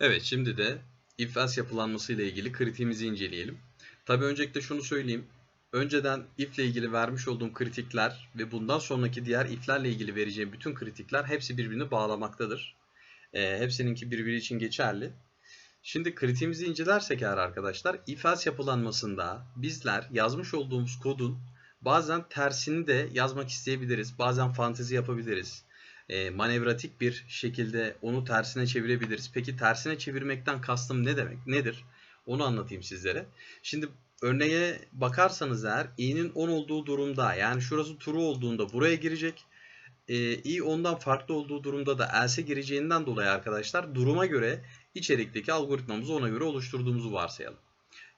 Evet şimdi de if yapılanması ile ilgili kritiğimizi inceleyelim. Tabi öncelikle şunu söyleyeyim. Önceden if ile ilgili vermiş olduğum kritikler ve bundan sonraki diğer if'lerle ilgili vereceğim bütün kritikler hepsi birbirini bağlamaktadır. E, hepsininki birbiri için geçerli. Şimdi kritiğimizi incelersek eğer arkadaşlar if else yapılanmasında bizler yazmış olduğumuz kodun bazen tersini de yazmak isteyebiliriz. Bazen fantezi yapabiliriz e, manevratik bir şekilde onu tersine çevirebiliriz. Peki tersine çevirmekten kastım ne demek? Nedir? Onu anlatayım sizlere. Şimdi örneğe bakarsanız eğer i'nin 10 olduğu durumda yani şurası true olduğunda buraya girecek. E, i ondan farklı olduğu durumda da else gireceğinden dolayı arkadaşlar duruma göre içerikteki algoritmamızı ona göre oluşturduğumuzu varsayalım.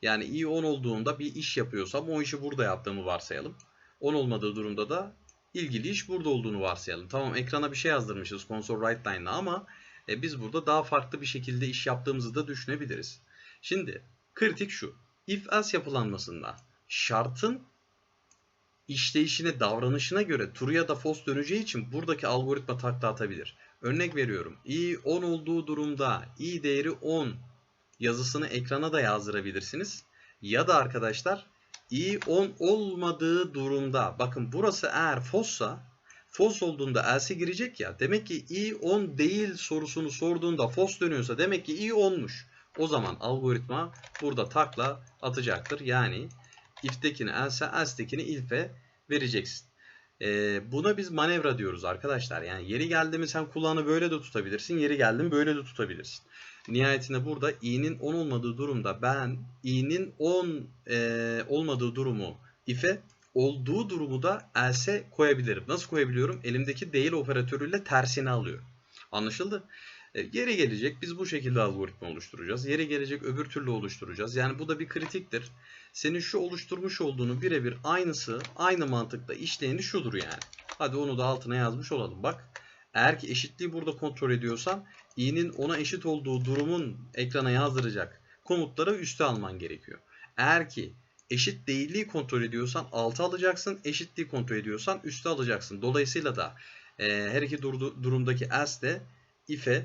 Yani i 10 olduğunda bir iş yapıyorsam o işi burada yaptığımı varsayalım. 10 olmadığı durumda da ilgili iş burada olduğunu varsayalım. Tamam ekrana bir şey yazdırmışız console write line'la ama e, biz burada daha farklı bir şekilde iş yaptığımızı da düşünebiliriz. Şimdi kritik şu. If else yapılanmasında şartın işleyişine, davranışına göre true ya da false döneceği için buradaki algoritma takla atabilir. Örnek veriyorum. i 10 olduğu durumda i değeri 10 yazısını ekrana da yazdırabilirsiniz. Ya da arkadaşlar i 10 olmadığı durumda bakın burası eğer false'sa false olduğunda else girecek ya demek ki i 10 değil sorusunu sorduğunda false dönüyorsa demek ki i 10'muş. O zaman algoritma burada takla atacaktır. Yani if'tekini else, else'tekini if'e vereceksin. Ee, buna biz manevra diyoruz arkadaşlar. Yani yeri geldi mi sen kulağını böyle de tutabilirsin. Yeri geldi mi böyle de tutabilirsin. Nihayetinde burada i'nin 10 olmadığı durumda ben i'nin 10 e, olmadığı durumu if'e olduğu durumu da else koyabilirim. Nasıl koyabiliyorum? Elimdeki değil operatörüyle tersini alıyorum. Anlaşıldı? E, yeri gelecek biz bu şekilde algoritma oluşturacağız. Yeri gelecek öbür türlü oluşturacağız. Yani bu da bir kritiktir. Senin şu oluşturmuş olduğunu birebir aynısı aynı mantıkla işleyeni şudur yani. Hadi onu da altına yazmış olalım. Bak eğer ki eşitliği burada kontrol ediyorsan i'nin ona eşit olduğu durumun ekrana yazdıracak komutları üste alman gerekiyor. Eğer ki eşit değilliği kontrol ediyorsan altı alacaksın. Eşitliği kontrol ediyorsan üste alacaksın. Dolayısıyla da e, her iki durumdaki else if'e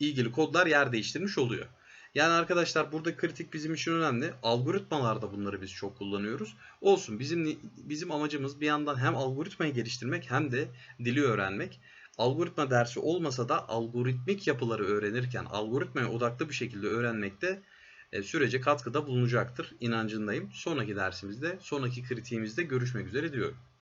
ilgili kodlar yer değiştirmiş oluyor. Yani arkadaşlar burada kritik bizim için önemli. Algoritmalarda bunları biz çok kullanıyoruz. Olsun bizim bizim amacımız bir yandan hem algoritmayı geliştirmek hem de dili öğrenmek. Algoritma dersi olmasa da algoritmik yapıları öğrenirken algoritmaya odaklı bir şekilde öğrenmekte e, sürece katkıda bulunacaktır inancındayım. Sonraki dersimizde, sonraki kritiğimizde görüşmek üzere diyorum.